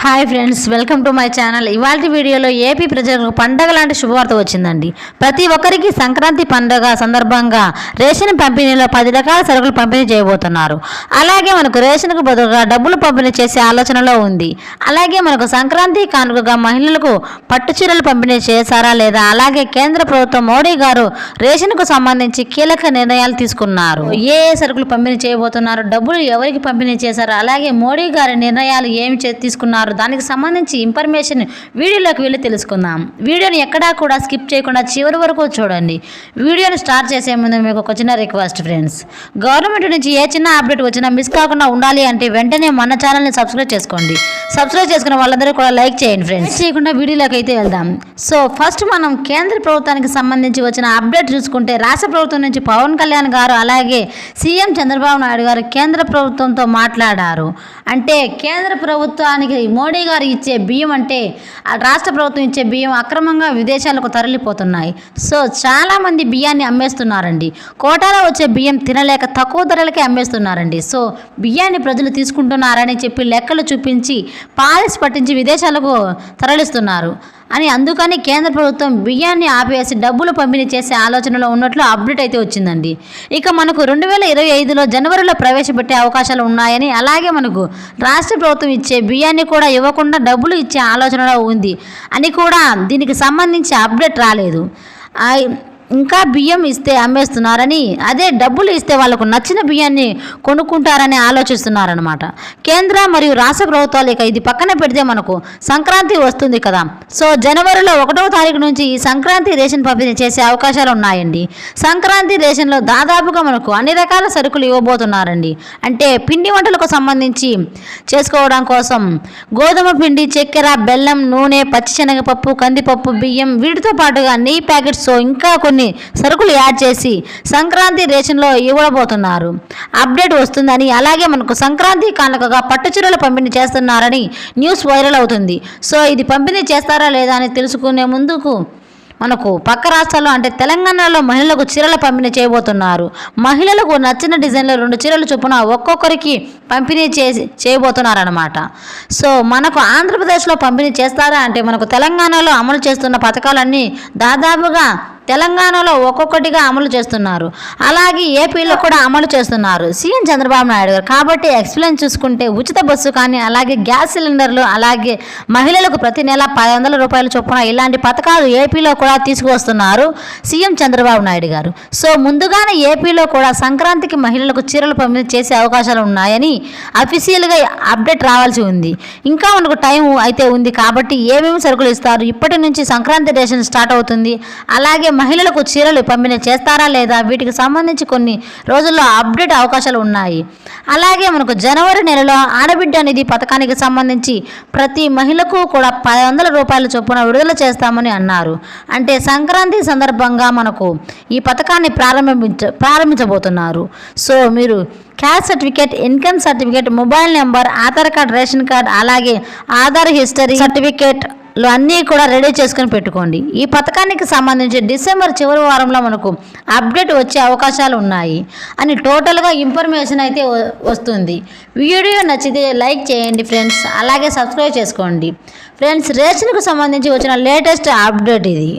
Hi friends welcome to my channel ఇవాళ వీడియోలో AP ప్రజలకు పండగ లాంటి శుభవార్త వచ్చిందండి. ప్రతి ఒక్కరికి సంక్రాంతి పండగ సందర్భంగా రేషన్ పంపిణీలో పది రకాల సరుకులు పంపిణీ చేయబోతున్నారు. అలాగే మనకు రేషన్కు బదులుగా డబ్బులు పంపిణీ చేసే ఆలోచనలో ఉంది. అలాగే మనకు సంక్రాంతి కానుకగా మహిళలకు పట్టు చీరలు పంపిణీ చేశారా లేదా? అలాగే కేంద్ర ప్రభుత్వం మోడీ గారు రేషన్కు సంబంధించి కీలక నిర్ణయాలు తీసుకున్నారు. ఏ ఏ సరుకులు పంపిణీ చేయబోతున్నారు? డబ్బులు ఎవరికి పంపిణీ చేశారు? అలాగే మోడీ గారి నిర్ణయాలు ఏమి చే- తీసుకున్నారు దానికి సంబంధించి ఇన్ఫర్మేషన్ వీడియోలోకి వెళ్ళి తెలుసుకుందాం. వీడియోని ఎక్కడా కూడా స్కిప్ చేయకుండా చివరి వరకు చూడండి. వీడియోని స్టార్ట్ చేసే ముందు మీకు ఒక చిన్న రిక్వెస్ట్ ఫ్రెండ్స్ గవర్నమెంట్ నుంచి ఏ చిన్న అప్డేట్ వచ్చినా మిస్ కాకుండా ఉండాలి అంటే వెంటనే మన ఛానల్ని సబ్స్క్రైబ్ చేసుకోండి. సబ్స్క్రైబ్ చేసుకున్న వాళ్ళందరూ కూడా లైక్ చేయండి ఫ్రెండ్స్ చేయకుండా వీడియోలోకి అయితే వెళ్దాం. సో ఫస్ట్ మనం కేంద్ర ప్రభుత్వానికి సంబంధించి వచ్చిన అప్డేట్ చూసుకుంటే రాష్ట్ర ప్రభుత్వం నుంచి పవన్ కళ్యాణ్ గారు అలాగే సీఎం చంద్రబాబు నాయుడు గారు కేంద్ర ప్రభుత్వంతో మాట్లాడారు. అంటే కేంద్ర ప్రభుత్వానికి మోడీ గారు ఇచ్చే బియ్యం అంటే ఆ రాష్ట్ర ప్రభుత్వం ఇచ్చే బియ్యం అక్రమంగా విదేశాలకు తరలిపోతున్నాయి. సో చాలామంది బియ్యాన్ని అమ్మేస్తున్నారండి. కోటాలో వచ్చే బియ్యం తినలేక తక్కువ ధరలకే అమ్మేస్తున్నారండి. సో బియ్యాన్ని ప్రజలు తీసుకుంటున్నారని చెప్పి లెక్కలు చూపించి పాలసీ పట్టించి విదేశాలకు తరలిస్తున్నారు. అని అందుకని కేంద్ర ప్రభుత్వం బియ్యాన్ని ఆపేసి డబ్బులు పంపిణీ చేసే ఆలోచనలో ఉన్నట్లు అప్డేట్ అయితే వచ్చిందండి. ఇక మనకు రెండు వేల ఇరవై ఐదులో జనవరిలో ప్రవేశపెట్టే అవకాశాలు ఉన్నాయని అలాగే మనకు రాష్ట్ర ప్రభుత్వం ఇచ్చే బియ్యాన్ని కూడా ఇవ్వకుండా డబ్బులు ఇచ్చే ఆలోచనలో ఉంది అని కూడా దీనికి సంబంధించి అప్డేట్ రాలేదు. ఇంకా బియ్యం ఇస్తే అమ్మేస్తున్నారని అదే డబ్బులు ఇస్తే వాళ్ళకు నచ్చిన బియ్యాన్ని కొనుక్కుంటారని ఆలోచిస్తున్నారనమాట కేంద్ర మరియు రాష్ట్ర ప్రభుత్వాలు ఇక ఇది పక్కన పెడితే మనకు సంక్రాంతి వస్తుంది కదా. సో జనవరిలో ఒకటవ తారీఖు నుంచి ఈ సంక్రాంతి రేషన్ పంపిణీ చేసే అవకాశాలు ఉన్నాయండి. సంక్రాంతి రేషన్లో దాదాపుగా మనకు అన్ని రకాల సరుకులు ఇవ్వబోతున్నారండి. అంటే పిండి వంటలకు సంబంధించి చేసుకోవడం కోసం గోధుమ పిండి చక్కెర బెల్లం నూనె పచ్చిశనగపప్పు కందిపప్పు బియ్యం వీటితో పాటుగా నెయ్యి ప్యాకెట్స్ ఇంకా కొన్ని సరుకులు యాడ్ చేసి సంక్రాంతి రేషన్లో ఇవ్వబోతున్నారు. అప్డేట్ వస్తుందని అలాగే మనకు సంక్రాంతి కానుకగా పట్టుచీరలు పంపిణీ చేస్తున్నారని న్యూస్ వైరల్ అవుతుంది. సో ఇది పంపిణీ చేస్తారా లేదా అని తెలుసుకునే ముందుకు మనకు పక్క రాష్ట్రాల్లో అంటే తెలంగాణలో మహిళలకు చీరల పంపిణీ చేయబోతున్నారు. మహిళలకు నచ్చిన డిజైన్లో రెండు చీరలు చొప్పున ఒక్కొక్కరికి పంపిణీ చేసి చేయబోతున్నారనమాట సో మనకు ఆంధ్రప్రదేశ్లో పంపిణీ చేస్తారా అంటే మనకు తెలంగాణలో అమలు చేస్తున్న పథకాలన్నీ దాదాపుగా తెలంగాణలో ఒక్కొక్కటిగా అమలు చేస్తున్నారు. అలాగే ఏపీలో కూడా అమలు చేస్తున్నారు. సీఎం చంద్రబాబు నాయుడు గారు కాబట్టి ఎక్స్ప్లెయిన్ చూసుకుంటే ఉచిత బస్సు కానీ అలాగే గ్యాస్ సిలిండర్లు అలాగే మహిళలకు ప్రతి నెల పది వందల రూపాయల చొప్పున ఇలాంటి పథకాలు ఏపీలో కూడా తీసుకువస్తున్నారు సీఎం చంద్రబాబు నాయుడు గారు. సో ముందుగానే ఏపీలో కూడా సంక్రాంతికి మహిళలకు చీరలు పంపిణీ చేసే అవకాశాలు ఉన్నాయని అఫీషియల్గా అప్డేట్ రావాల్సి ఉంది. ఇంకా మనకు టైం అయితే ఉంది కాబట్టి ఏమేమి సరుకులు ఇస్తారు? ఇప్పటి నుంచి సంక్రాంతి రేషన్ స్టార్ట్ అవుతుంది. అలాగే మహిళలకు చీరలు పంపిణీ చేస్తారా లేదా? వీటికి సంబంధించి కొన్ని రోజుల్లో అప్డేట్ అవకాశాలు ఉన్నాయి. అలాగే మనకు జనవరి నెలలో ఆడబిడ్డ నిధి పథకానికి సంబంధించి ప్రతి మహిళకు కూడా పది వందల రూపాయల చొప్పున విడుదల చేస్తామని అన్నారు. అంటే సంక్రాంతి సందర్భంగా మనకు ఈ పథకాన్ని ప్రారంభించ ప్రారంభించబోతున్నారు. సో మీరు caste certificate income certificate mobile number Aadhaar card ration card అలాగే ఆధార్ హిస్టరీ సర్టిఫికేట్ అన్నీ కూడా రెడీ చేసుకుని పెట్టుకోండి. ఈ పథకానికి సంబంధించి డిసెంబర్ చివరి వారంలో మనకు అప్డేట్ వచ్చే అవకాశాలు ఉన్నాయి అని టోటల్గా ఇన్ఫర్మేషన్ అయితే వస్తుంది. వీడియో నచ్చితే లైక్ చేయండి ఫ్రెండ్స్. అలాగే సబ్స్క్రైబ్ చేసుకోండి. ఫ్రెండ్స్ రేషన్కు సంబంధించి వచ్చిన లేటెస్ట్ అప్డేట్ ఇది.